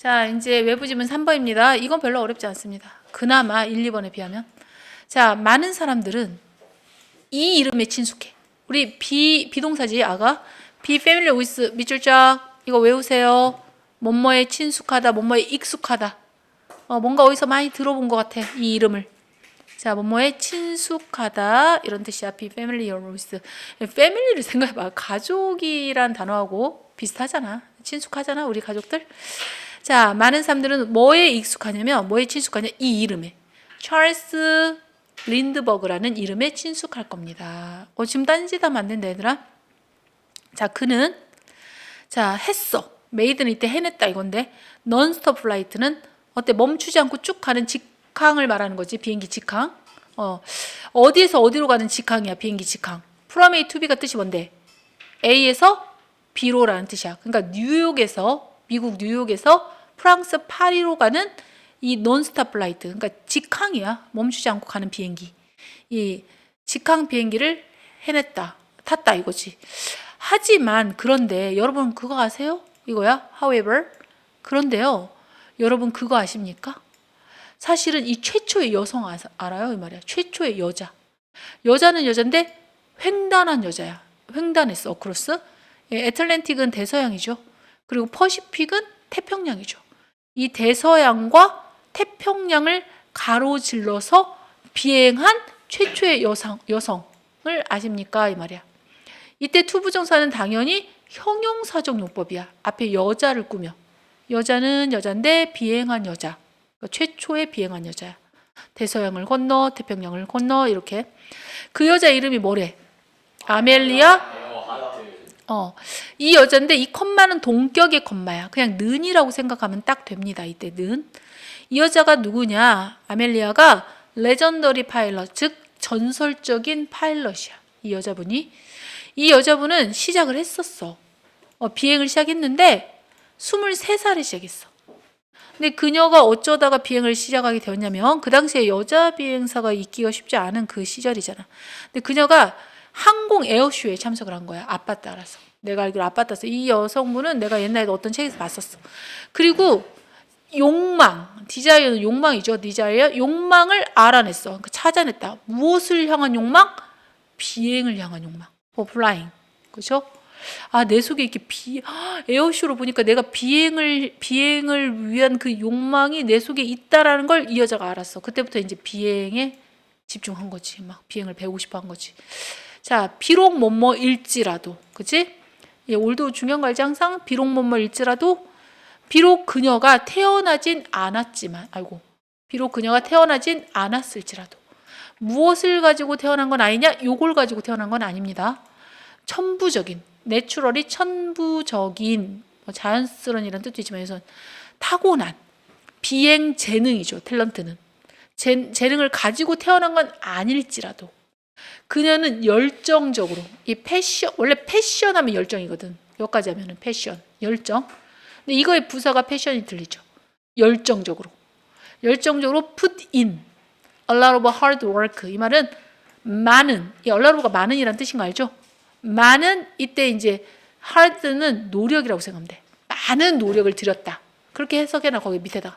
자, 이제 외부 지문 3번입니다. 이건 별로 어렵지 않습니다. 그나마 1, 2번에 비하면. 자, 많은 사람들은 이 이름에 친숙해. 우리 비 비동사지 아가 be familiar with 밑줄 쫙 이거 외우세요. 뭐뭐에 친숙하다, 뭐뭐에 익숙하다. 어, 뭔가 어디서 많이 들어본 것 같아 이 이름을. 자, 뭐뭐에 친숙하다 이런 뜻이야. be familiar with. family를 생각해 봐. 가족이란 단어하고 비슷하잖아. 친숙하잖아 우리 가족들. 자, 많은 사람들은 뭐에 익숙하냐면 뭐에 친숙하냐 이 이름에 찰스 린드버그라는 이름에 친숙할 겁니다. 어, 지금 안 된다 얘들아. 자, 그는 자 했어. 메이드는 이때 해냈다 이건데 non-stop flight는 어때 멈추지 않고 쭉 가는 직항을 말하는 거지 비행기 직항. 어 어디에서 어디로 가는 직항이야 비행기 직항. to B가 뜻이 뭔데? A에서 B로라는 뜻이야. 그러니까 뉴욕에서 미국 뉴욕에서 프랑스 파리로 가는 이 논스탑 플라이트. 그러니까 직항이야. 멈추지 않고 가는 비행기. 이 직항 비행기를 해냈다. 탔다 이거지. 하지만 그런데 여러분 그거 아세요? 이거야. However. 그런데요. 여러분 그거 아십니까? 사실은 이 최초의 여성 아- 알아요? 이 말이야. 최초의 여자. 여자는 여잔데 횡단한 여자야. 횡단했어. 어크로스. 예, 애틀랜틱은 대서양이죠. 그리고 퍼시픽은 태평양이죠. 이 대서양과 태평양을 가로질러서 비행한 최초의 여성, 여성을 아십니까? 이 말이야. 이때 투부정사는 당연히 형용사적 용법이야. 앞에 여자를 꾸며. 여자는 여잔데 비행한 여자. 그러니까 최초의 비행한 여자야. 대서양을 건너 태평양을 건너 이렇게. 그 여자 이름이 뭐래? 아멜리아 어, 이 여잔데 이 컴마는 동격의 컴마야. 그냥 는이라고 생각하면 딱 됩니다. 이때 는. 이 여자가 누구냐? 아멜리아가 레전더리 파일럿, 즉 전설적인 파일럿이야. 이 여자분이. 이 여자분은 시작을 했었어. 어, 비행을 시작했는데 23살에 시작했어. 근데 그녀가 어쩌다가 비행을 시작하게 되었냐면 그 당시에 여자 비행사가 있기가 쉽지 않은 그 시절이잖아. 근데 그녀가 항공 에어쇼에 참석을 한 거야. 아빠 따라서. 내가 알기로 아빠 따라서. 이 여성분은 내가 옛날에 어떤 책에서 봤었어. 그리고 욕망, 디자이어는 욕망이죠. 디자이어. 욕망을 알아냈어. 그러니까 찾아냈다. 무엇을 향한 욕망? 비행을 향한 욕망. for flying. 그죠? 아, 내 속에 이렇게 비, 아, 에어쇼로 보니까 내가 비행을, 비행을 위한 그 욕망이 내 속에 있다라는 걸 이 여자가 알았어. 그때부터 이제 비행에 집중한 거지. 막 비행을 배우고 싶어 한 거지. 자, 비록 뭐뭐일지라도, 그치? 예, 올도 중요한 거 알지? 항상 비록 뭐뭐일지라도, 비록 그녀가 태어나진 않았지만, 아이고, 비록 그녀가 태어나진 않았을지라도, 무엇을 가지고 태어난 건 아니냐? 요걸 가지고 태어난 건 아닙니다. 천부적인, 내추럴이 천부적인, 뭐 자연스러운 이런 뜻도 있지만, 여기서 타고난, 비행 재능이죠, 탤런트는. 재, 재능을 가지고 태어난 건 아닐지라도, 그녀는 열정적으로 이 패션 원래 패션 하면 열정이거든. 여기까지 하면은 패션 열정. 근데 이거의 부사가 패션이 들리죠. 열정적으로 열정적으로 put in a lot of hard work 이 말은 많은 이 a lot of가 많은이란 뜻인 거 알죠? 많은 이때 이제 hard는 노력이라고 생각하면 돼. 많은 노력을 들였다. 그렇게 해석해놔 거기 밑에다가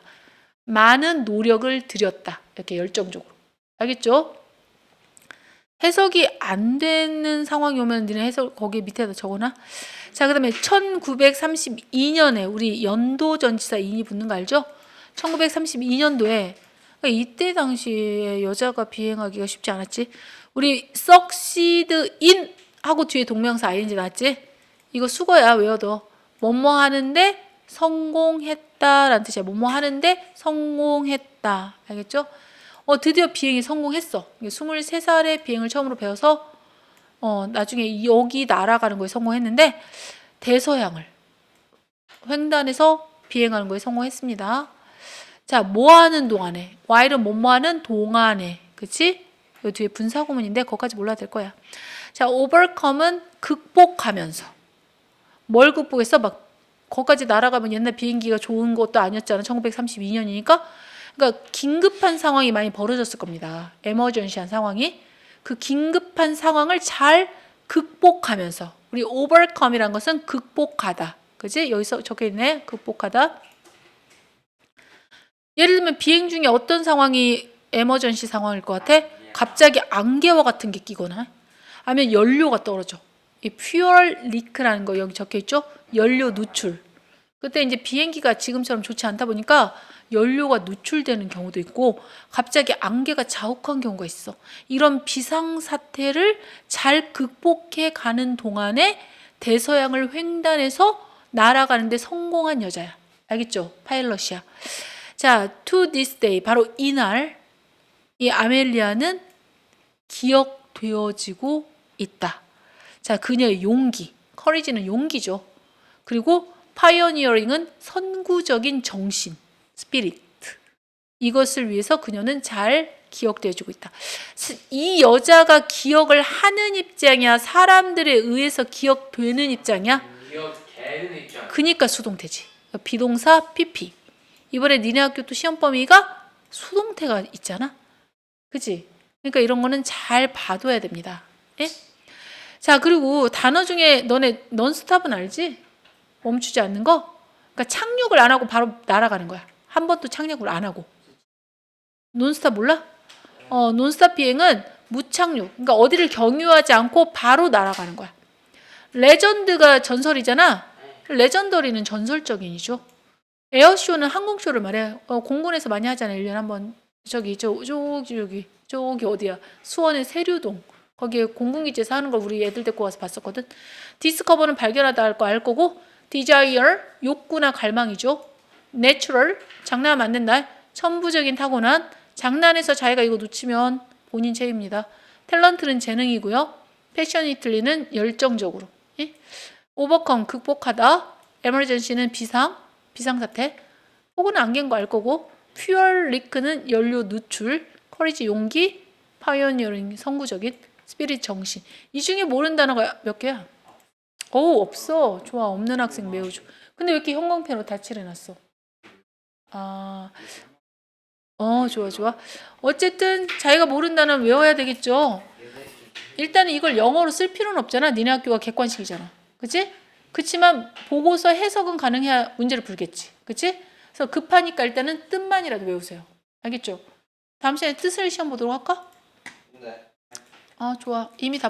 많은 노력을 들였다. 이렇게 열정적으로 알겠죠? 해석이 안 되는 상황이 오면 니네 해석 거기 밑에다 적어놔. 자, 그다음에 1932년에 우리 연도 전치사 인이 붙는 거 알죠? 1932년도에 그러니까 이때 당시에 여자가 비행하기가 쉽지 않았지. 우리 succeed in 하고 뒤에 동명사 ing 나왔지? 이거 수거야 외워둬. 뭐뭐 하는데 성공했다라는 뜻이야. 뭐뭐 하는데 성공했다. 알겠죠? 어, 드디어 비행이 성공했어. 23살에 비행을 처음으로 배워서 어, 나중에 여기 날아가는 거에 성공했는데 대서양을 횡단해서 비행하는 거에 성공했습니다. 자, 뭐 하는 동안에? while은 뭐뭐 하는 동안에. 그치? 이 뒤에 분사구문인데 거기까지 몰라도 될 거야. 자, overcome은 극복하면서. 뭘 극복했어? 막 거기까지 날아가면 옛날 비행기가 좋은 것도 아니었잖아. 1932년이니까. 그러니까 긴급한 상황이 많이 벌어졌을 겁니다. 에머전시한 상황이 그 긴급한 상황을 잘 극복하면서 우리 overcome이란 것은 극복하다. 그지? 여기서 적혀 있네. 극복하다. 예를 들면 비행 중에 어떤 상황이 에머전시 상황일 것 같아? 갑자기 안개와 같은 게 끼거나 아니면 연료가 떨어져. 이 퓨얼 리크라는 거 여기 적혀 있죠? 연료 누출. 그때 이제 비행기가 지금처럼 좋지 않다 보니까 연료가 누출되는 경우도 있고 갑자기 안개가 자욱한 경우가 있어. 이런 비상 사태를 잘 극복해 가는 동안에 대서양을 횡단해서 날아가는데 성공한 여자야. 알겠죠? 파일럿이야. 자, to this day 바로 이날 이 아멜리아는 기억되어지고 있다. 자, 그녀의 용기, 커리지는 용기죠. 그리고 파이어니어링은 선구적인 정신, 스피릿. 이것을 위해서 그녀는 잘 기억되어지고 있다. 스- 이 여자가 기억을 하는 입장이야, 사람들에 의해서 기억되는 입장이야. 그니까 수동태지. 비동사 PP. 이번에 니네 학교 또 시험 범위가 수동태가 있잖아. 그지? 그러니까 이런 거는 잘 봐둬야 됩니다. 예? 자, 그리고 단어 중에 너네 넌스탑은 알지? 멈추지 않는 거? 그러니까 착륙을 안 하고 바로 날아가는 거야. 한 번도 착륙을 안 하고. 논스탑 몰라? 어, 논스탑 비행은 무착륙. 그러니까 어디를 경유하지 않고 바로 날아가는 거야. 레전드가 전설이잖아. 레전더리는 전설적인이죠. 에어쇼는 항공쇼를 말해. 어, 공군에서 많이 하잖아요. 1년에 한 번. 저기 저 저기 저기 저기 어디야? 수원의 세류동. 거기에 공군기지에서 하는 걸 우리 애들 데리고 가서 봤었거든. 디스커버는 발견하다 할 거 알 거고 desire 욕구나 갈망이죠. Natural 장난하면 안 된다. 천부적인 타고난 장난해서 자기가 이거 놓치면 본인 책임입니다. 탤런트는 재능이고요. 패셔니틀리는 열정적으로. 예? 오버컴 극복하다. 에머전시는 비상 비상사태. 혹은 안개인 거 알 거고 퓨얼 리크는 연료 누출. 커리지 용기. 파이어니어링 선구적인 스피릿 정신. 이 중에 모르는 단어가 몇 개야? 오 없어. 좋아 없는 학생 매우 좋아. 근데 왜 이렇게 형광펜으로 다 칠해놨어? 아, 어 좋아 좋아. 어쨌든 자기가 모르는 단어 외워야 되겠죠. 일단은 이걸 영어로 쓸 필요는 없잖아. 니네 학교가 객관식이잖아. 그치? 그치만 보고서 해석은 가능해야 문제를 풀겠지. 그치? 그래서 급하니까 일단은 뜻만이라도 외우세요. 알겠죠? 다음 시간에 뜻을 시험 보도록 할까? 네. 아 좋아. 이미 다